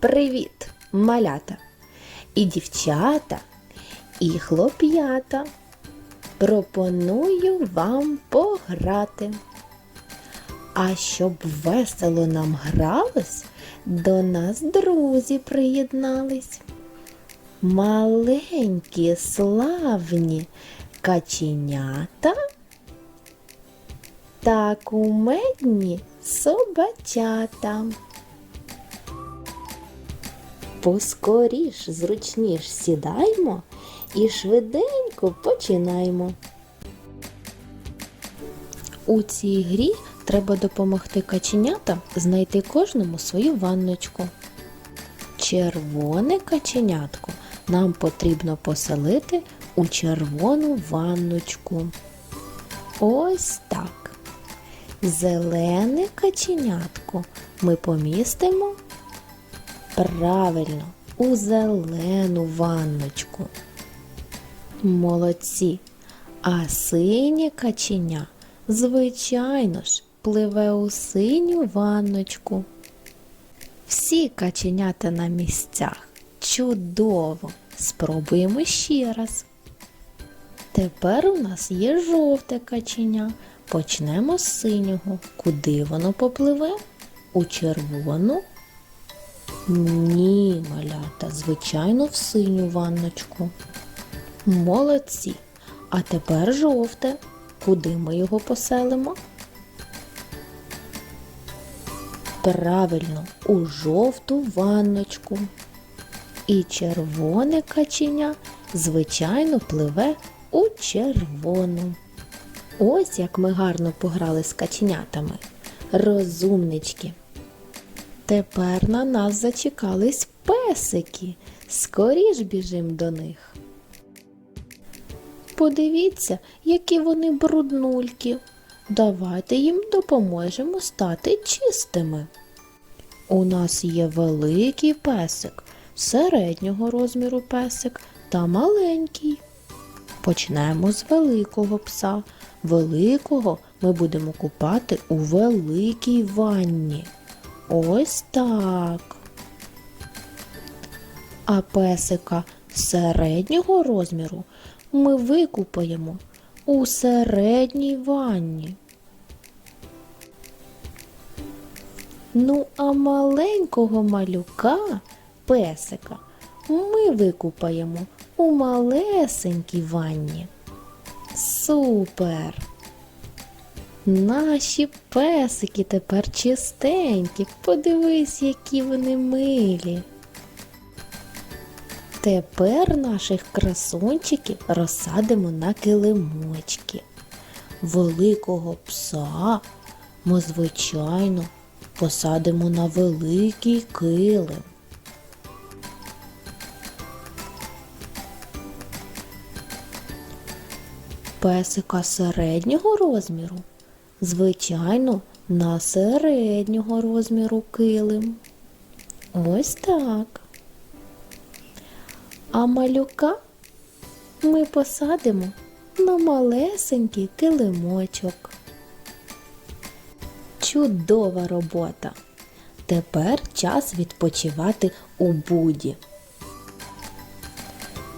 Привіт, малята! І дівчата, і хлоп'ята. Пропоную вам пограти. А щоб весело нам гралось, до нас друзі приєднались. Маленькі славні каченята та кумедні собачата. Поскоріш, зручніш сідаймо і швиденько починаймо. У цій грі треба допомогти каченятам знайти кожному свою ванночку. Червоне каченятко нам потрібно поселити у червону ванночку. Ось так. Зелене каченятко ми помістимо правильно у зелену ванночку. Молодці. А синє каченя, звичайно ж, пливе у синю ванночку. Всі каченята на місцях. Чудово! Спробуємо ще раз. Тепер у нас є жовте каченя. Почнемо з синього. Куди воно попливе? У червону? Ні, малята, звичайно, в синю ванночку. Молодці. А тепер жовте. Куди ми його поселимо? Правильно, у жовту ванночку. І червоне каченя, звичайно, пливе у червону. Ось як ми гарно пограли з каченятами. Розумнички. Тепер на нас зачекались песики. Скоріш біжим до них. Подивіться, які вони бруднульки. Давайте їм допоможемо стати чистими. У нас є великий песик, середнього розміру песик та маленький. Почнемо з великого пса. Великого ми будемо купати у великій ванні. Ось так. А песика середнього розміру ми викупаємо у середній ванні. Ну, а маленького малюка, песика, ми викупаємо у малесенькій ванні. Супер! Наші песики тепер чистенькі. Подивись, які вони милі. Тепер наших красунчиків розсадимо на килимочки. Великого пса ми, звичайно, посадимо на великий килим. Песика середнього розміру, звичайно, на середнього розміру килим. Ось так. А малюка ми посадимо на малесенький килимочок. Чудова робота. Тепер час відпочивати у буді.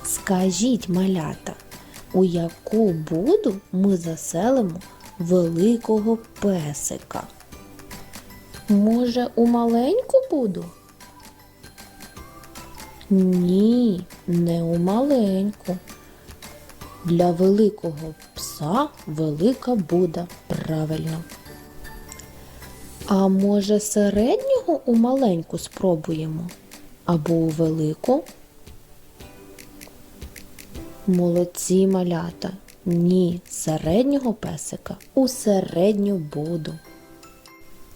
Скажіть, малята, у яку буду ми заселимо великого песика? Може, у маленьку буду? Ні, не у маленьку. Для великого пса велика буда, правильно. А може середнього у маленьку спробуємо? Або у велику? Молодці малята. Ні, середнього песика у середню буду.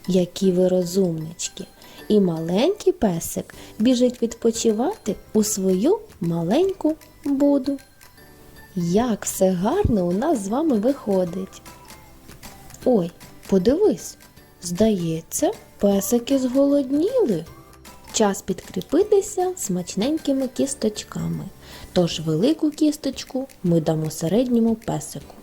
Які ви розумнички. І маленький песик біжить відпочивати у свою маленьку буду. Як все гарно у нас з вами виходить. Ой, подивись, здається, песики зголодніли. Час підкріпитися смачненькими кісточками. Тож велику кісточку ми дамо середньому песику.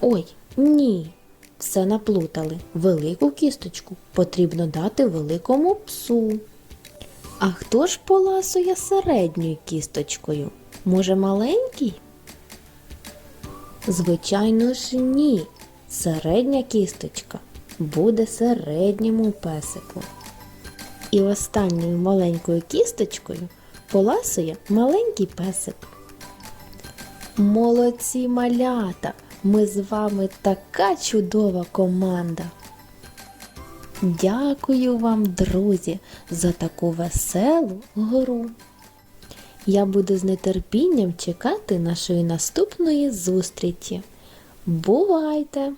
Ой, ні, все наплутали. Велику кісточку потрібно дати великому псу. А хто ж поласує середньою кісточкою? Може, маленький? Звичайно ж, ні. Середня кісточка буде середньому песику. І останньою маленькою кісточкою поласує маленький песик. Молодці малята! Ми з вами така чудова команда. Дякую вам, друзі, за таку веселу гру. Я буду з нетерпінням чекати нашої наступної зустрічі. Бувайте!